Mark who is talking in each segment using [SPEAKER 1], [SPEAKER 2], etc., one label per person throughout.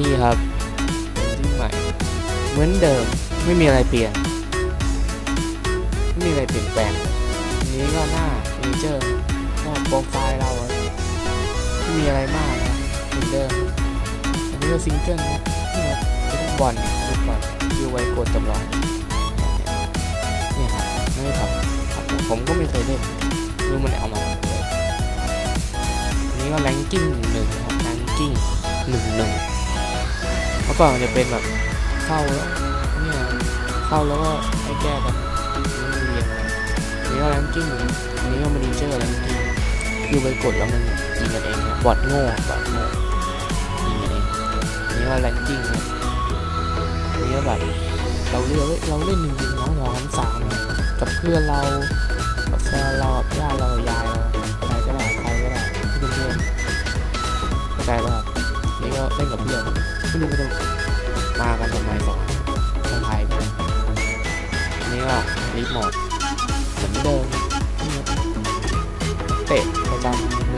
[SPEAKER 1] นี่ครับที่ใหม่ เหมือนเดิมไม่มีอะไรเปลี่ยน ไม่มีอะไรเปลี่ยนแปลงนี้ก็หน้าเนเจอร์ก็โปรไฟล์เราไม่มีอะไรมากนะเหมือนเดิมอันนี้ก็ซิงเกิลนะนี่ครับเป็นบอลลูกบอลยูไว้กดจำลองนี่ครับไม่ครับครับผมก็ไม่เคยเล่นรู้มันเอามาทำอะไรอันนี้ก็แรงกิ้งหนึ่งครับแรงกิ้งหนึ่งหนึ่ง เมื่อก่อนมันจะเป็นแบบเข้าแล้วเนี่ยเข้าแล้วก็ให้แก้กันไม่เรียนอะไรอันนี้ก็แรงกิ้งอันนี้ก็มาดีเจอร์แรงกิ้งคือไปกดแล้วมันยิงกันเองนะบอทโง่บอทโง่ยิงกันเองอันนี้ก็แรงกิ้งนะอันนี้ก็แบบเราเลือกเราเล่นหนึ่งน้องสองสามนะกับเพื่อนเรากับแฟนเราญาติเรายายเราใครก็ได้ใครก็ได้ที่เป็นเพื่อนเข้าใจป่ะครับนี่ก็เล่นกับเพื่อน ไม่รู้จะมากันทำไมสองคนไทยนอันนี่ก็รีโมทเหมือนเดิมนี่ครับเตะประจ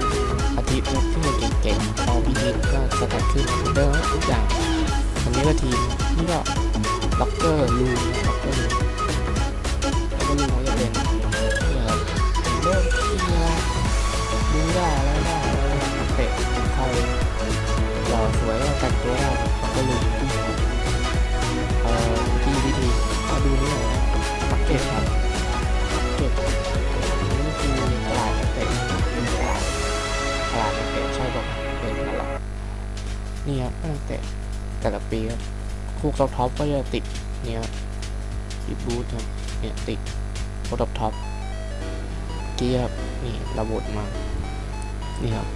[SPEAKER 1] ำอาทิตย์ที่มันเก่งๆพอพีนิดก็สกัดขึ้นเหมือนเดิมทุกอย่างอันนี้ก็ทีมนี่ก็ล็อกเกอร์ลูล็อกเกอร์ลูแล้วก็ลูเขาจะเป็นเริ่มที่อะไรดูได้อะไรได้เตะคอส วยก็แต่งตัวได้ล็อกเกอร์ลูเอ่อวิธีวิธีมาดูนี่หน่อยนะล็อกเก็ตครับล็อกเก็ตนี่คือตลาดนักเตะเป็นตลาดตลาดนักเตะใช่ป่ะเป็นตลาดนี่ครับนักเตะแต่ละปีครับคู่ท็อปท็อปก็จะติดเนี่ยครับติดบูธครับเนี่ยติดโคท็อปท็อปเกียร์ครับนี่ระบบมานี่ครับ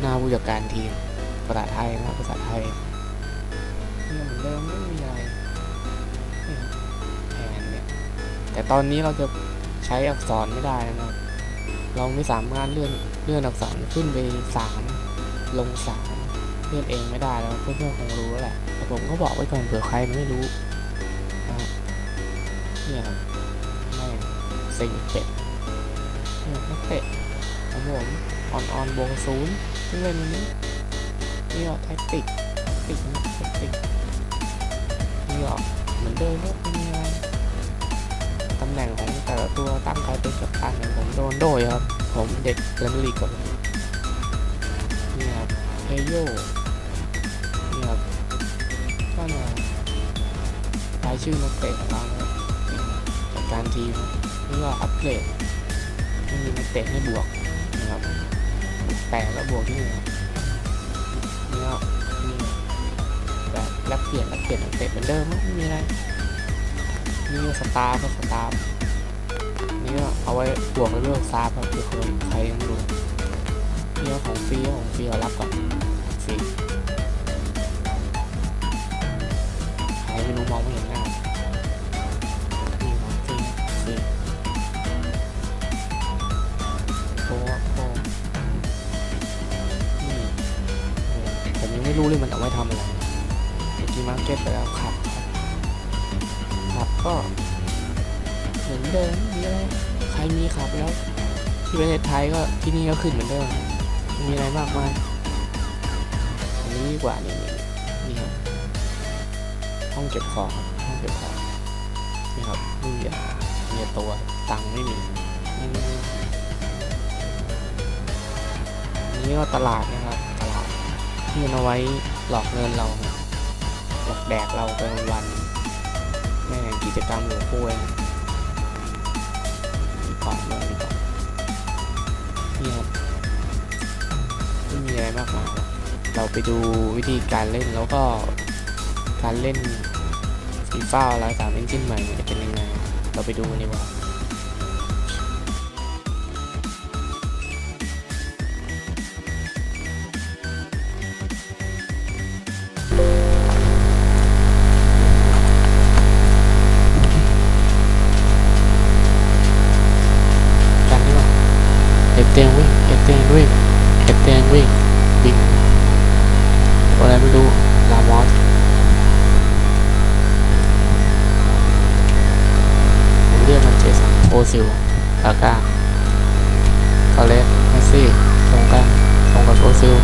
[SPEAKER 1] หน้าผู้จัดการทีม ภาษาไทยนะครับภาษาไทยเนี่ยเหมือนเดิมไม่มีอะไรนี่ครับแผนเนี่ยแต่ตอนนี้เราจะใช้อักษรไม่ได้นะครับ เราไม่สามารถเลื่อนเลื่อนอักษรขึ้นไปสามลงสามเลื่อนเองไม่ได้แล้วเพื่อนๆคงรู้แล้วแหละแต่ผมก็บอกไว้ก่อนเผื่อใครไม่รู้นะครับเนี่ยครับแม่งสิงเป็ดเนี่ยนักเตะของผมออนออนวงศูนย์ที่เล่นวันนี้ นี่ก็แท็กติกติกนะแท็กติกนี่ก็เหมือนเดิมก็ไม่มีอะไรตำแหน่งของแต่ละตัวตั้งใครเป็นกัปตันอย่างผมโดนโดยครับ ผมเด็กเลนลีก่อนนี่ครับเฮโยนี่ครับก็มารายชื่อนักเตะของเราครับจากการทีมนี่ก็อัปเกรดไม่มีนักเตะให้บวกนะครับแปดแล้วบวกที่หนึ่งครับ แล้วนี่แบบแลกเปลี่ยนแลกเปลี่ยนเตะเหมือนเดิมไม่มีอะไรนี่ก็สตาร์ก็สตาร์นี่ก็เอาไว้บวกเรื่องซาร์ครับทุกคนใครยังรู้นี่ก็ของฟรีของฟรีเรารับก่อนฟรี ไม่ทำอะไรเมื่อกี้มาร์เก็ตไปแล้วขับขับก็เหมือนเดิมมีอะไรใครมีขับแล้ว ที่ประเทศไทยก็ที่นี่ก็ขึ้นเหมือนเดิมมีอะไรมากมายอันนี้ดีกว่านี่นี่นี่ครับห้องเก็บของครับห้องเก็บของนี่ครับนี่อะมีตัวตังค์ไม่มีนี่นี่ก็ตลาดนะครับตลาดที่เอาไว้ หลอกเงินเรา หลอกแดกเราไปวันแม่งกิจกรรมหัวป่วยมีกล่องด้วยมีกล่องนี่ครับไม่มีอะไรมากมายเราไปดูวิธีการเล่นแล้วก็การเล่นฟีฟ่าร้อยสามเอนจินใหม่จะเป็นยังไง เราไปดูกันดีกว่า ซิลลาก้าคาเลสเมสซี่ตรงกันตรงกับโอซิล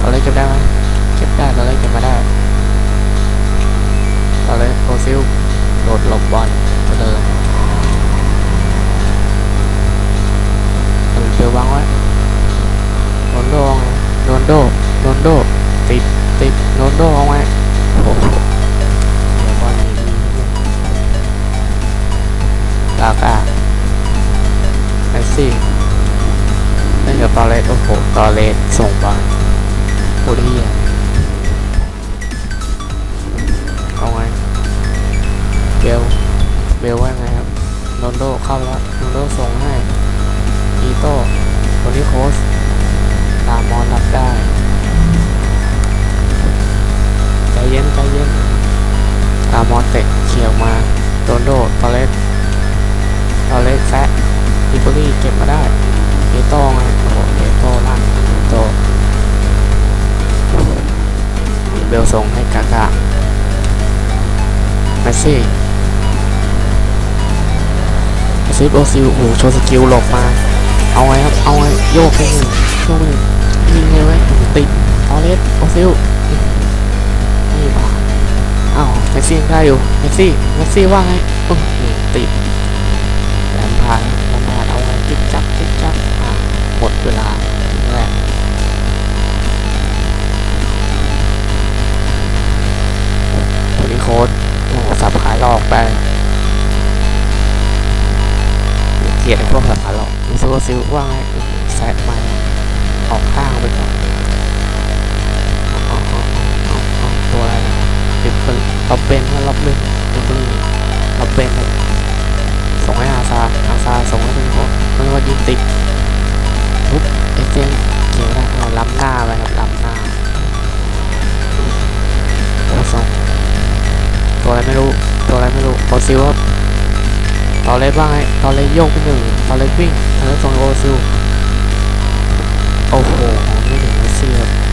[SPEAKER 1] คาเลสเก็บได้ไหมเก็บได้ตอนแรกเก็บมาได้ตอนแรกโอซิลโดดหลบบอลก็เลยเดี๋ยวางไว้โรนโดเอาไงโรนโดโรนโดติดติดโรนโดเอาไงโอ้ามอนเตะเขียวมาโรนโดตอเลสตอเลสแซะอิโบลี่เก็บมาได้อีโต้ไงโอ้โหอีโต้ล่างอีโต้เบลส่งให้กากาเมสซี่เมซี่โอซิลโอ้โชว์สกิลหลบมา เอาไงครับ เอาไงโยกไปหนึ่งโยกไปหนึ่งยิงไงไว้ติดตอเลสโอซิล สซี่ได้อยู่เมสซี่เมสซี่ว่าไงอื้อหือติดแลมพาร์ดแลมพาร์ดเอาไงจิ๊กจักจิ๊กจักอ่าหมดเวลาแรกตัวนี้โค้ดโอ้โหสับขายหลอกไปเกลียดพวกสับขาหลอกรู้สึกว่าซิลว่าไงแซดมาออกข้างไปก่อน ซิลครับตอนเล็กว่าไงตอนเล็กโยกไปหนึ่งตอนเล็กวิ่งตอนเล็กส่งโอซิลโอ้โหไม่ถึงเมสซี่ครับ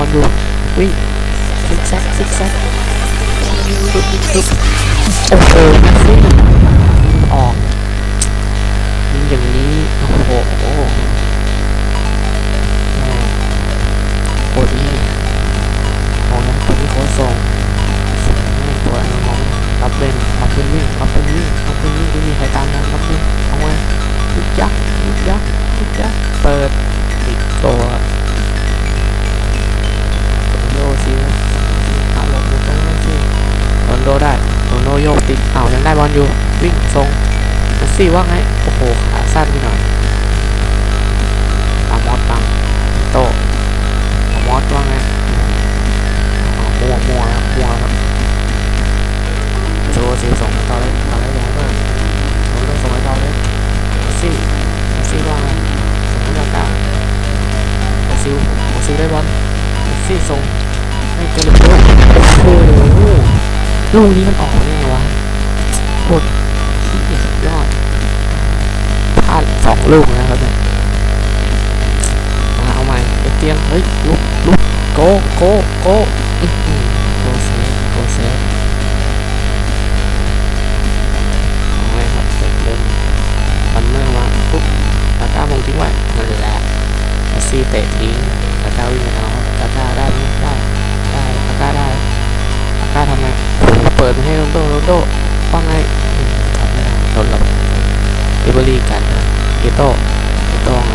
[SPEAKER 1] อลอยู่วิ่งซิกแซกซิกแซกปึ๊บปึ๊บโอ้โหแมสซี่งออกยิงอย่างนี้ โอ้โห สี่ว่าไง ลูกนะครับเนี่ยมาเอาใหม่เตียงเฮ้ยลุกลุกโกโกโก เอโต้เอโต้ไง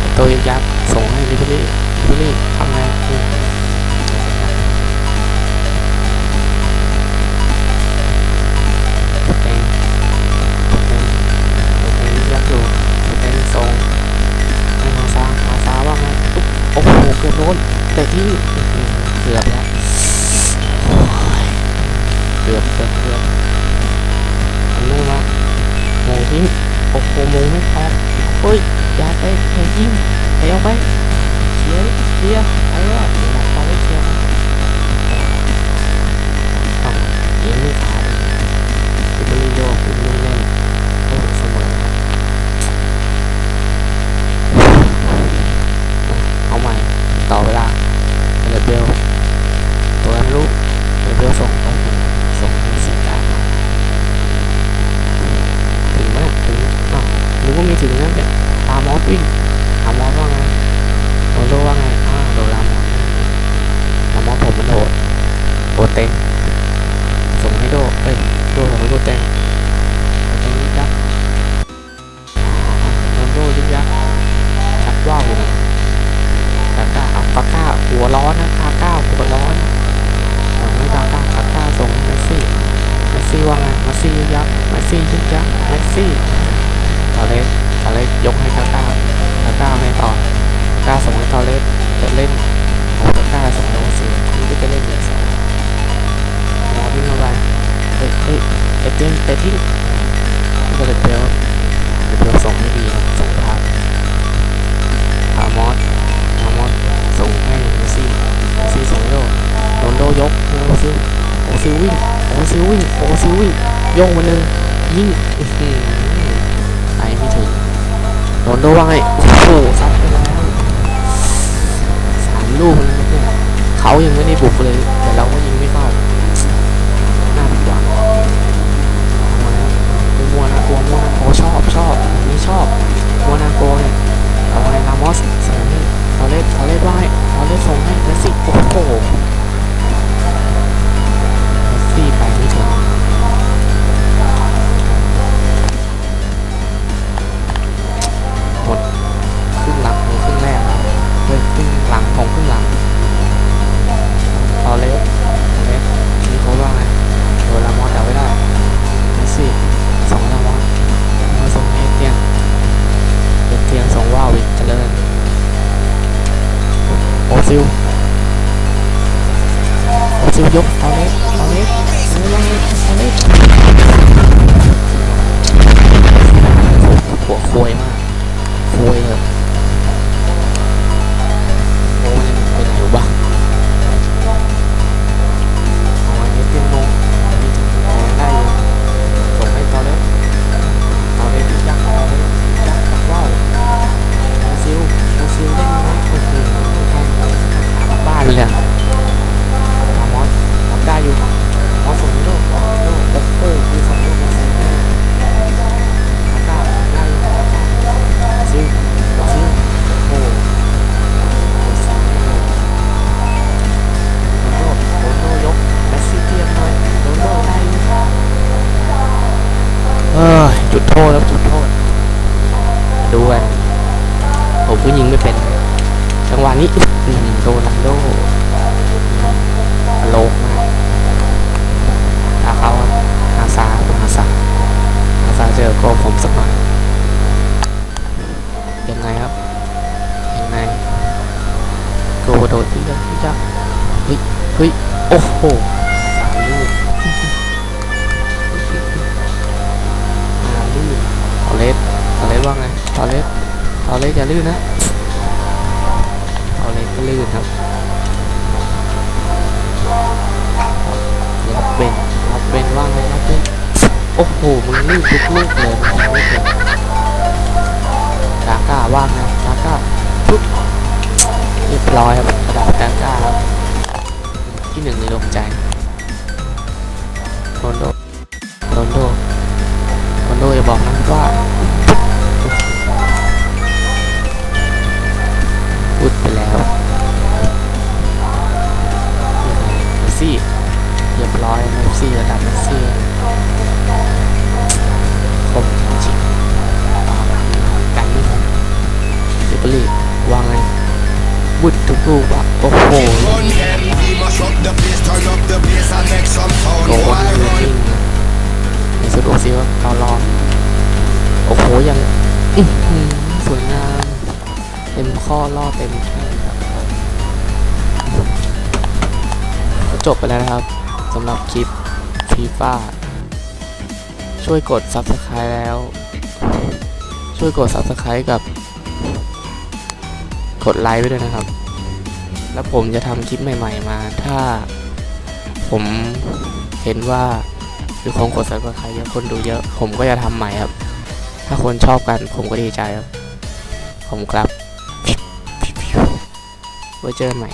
[SPEAKER 1] เอโต้ยับส่งให้ลิเบอรี่ลิเบอรี่ทำไง โมงไม่พอเฮ้ยอย่าไปอย่ายิงไปเอาไปเชียเชียไปแล้วหลับตาไว้เชียร์ต้องยิงไม่ขาดฟิบริโยฟิบริเล่นโอ้เสมอเอาใหม่ต่อเวลาเลเบลตัวนั้นลูกเลเบลส่ง กว่ามีถึงนะเนี่ยตามอสวิ่งตามอสว่าไงโดนโดว่าไงอ้าวโดนลามอสลามอสผมมันโดดโดดเต็งส่งให้โดเอ้ยโดส่งให้โดเต็งโดเต็งยิบยักษ์โดนโดยิบยักษ์ชักว่าวอยู่นะกาก้าเอากาก้าหัวร้อนนะกาก้าหัวร้อนส่งให้กาก้ากาก้าส่งให้เมสซี่เมสซี่ว่าไงเมสซี่ยิบยักษ์เมสซี่ยิบยักษ์เมสซี่ ตอเลสตอเลสยกให้กาก้าก้าก้าไม่ต่อก้าส่งให้ตอเลสจะเล่นโอ้กาก้าส่งให้โอซิลนี่ก็จะเล่นเหลือสองหมอวิ่งเข้าไปเฮ้ยเฮ้ยเตะเต็มเตะที่ก็เลยเปลวเปลวส่งไม่ดีครับส่งพลาดพามอสพามอสส่งให้เมสซี่เมสซี่ส่งโดโรนโดยกให้โอซิโอซิวิ่งโอซิวิ่งโอซิวิ่งโยงมาเลยยิง โรนลโดว่าไงโอ้โหซัดไปแล้วสามลูกเลยครับเนี่ยเขายังไม่ได้บุกเลย แต่เราก็ยิงไม่เข้าน่าผิดหวังทำไมครับมัวนาโกมัวนาโกชอบชอบนี่ชอบมัวนาโกเนี่ยเอาไงลามอสส่งให้ทอเลสทอเลสว่าไงทอเลสส่งให้เมสซี่โอ้โหสซี่ไปไม่ถึง โอ้โหสามลูกสามลูกทอเลสทอเลสว่าไงทอเลสทอเลสอย่าลื่นนะทอเลสก็ลื่นครับรับเป็นรับเป็นว่าไงรับเป็นโอ้โหมึงรีบทุกลูกเลยมึงไม่เป็นกาก้าว่าไงกาก้าปุ๊บเรียบร้อยครับระดับกาก้าครับ ที่หนึ่งในดวงใจโรนโดโรนโดโรนโดอย่าบอกนะว่าพุดไปแล้วเมสซี่เรียบร้อยเมสซี่ระดับเมสซี่คมจริงกันไม่นลิเบอรี่วางไง บุดทุกลูกอะโอ้โห
[SPEAKER 2] Gun them, we mash up the place, turn up the bass and make some sound.
[SPEAKER 1] โก
[SPEAKER 2] You
[SPEAKER 1] คน
[SPEAKER 2] wanna
[SPEAKER 1] จ
[SPEAKER 2] run?
[SPEAKER 1] ริงนะในสุดโอซิวเกาลอนโอ้โหยังสวยงามเต็มข้อล่อเต็มจบไปแล้วนะครับสำหรับคลิปฟีฟ่าช่วยกด Subscribe แล้ว ช่วยกด subscribe กับ กดไลค์ไปด้วยนะครับ แล้วผมจะทำคลิปใหม่ๆมา ถ้าผมเห็นว่าคือของกด subscribe เยอะคนดูเยอะ ผมก็จะทำใหม่ครับ ถ้าคนชอบกันผมก็ดีใจครับ ผมครับไว้เจอกันใหม่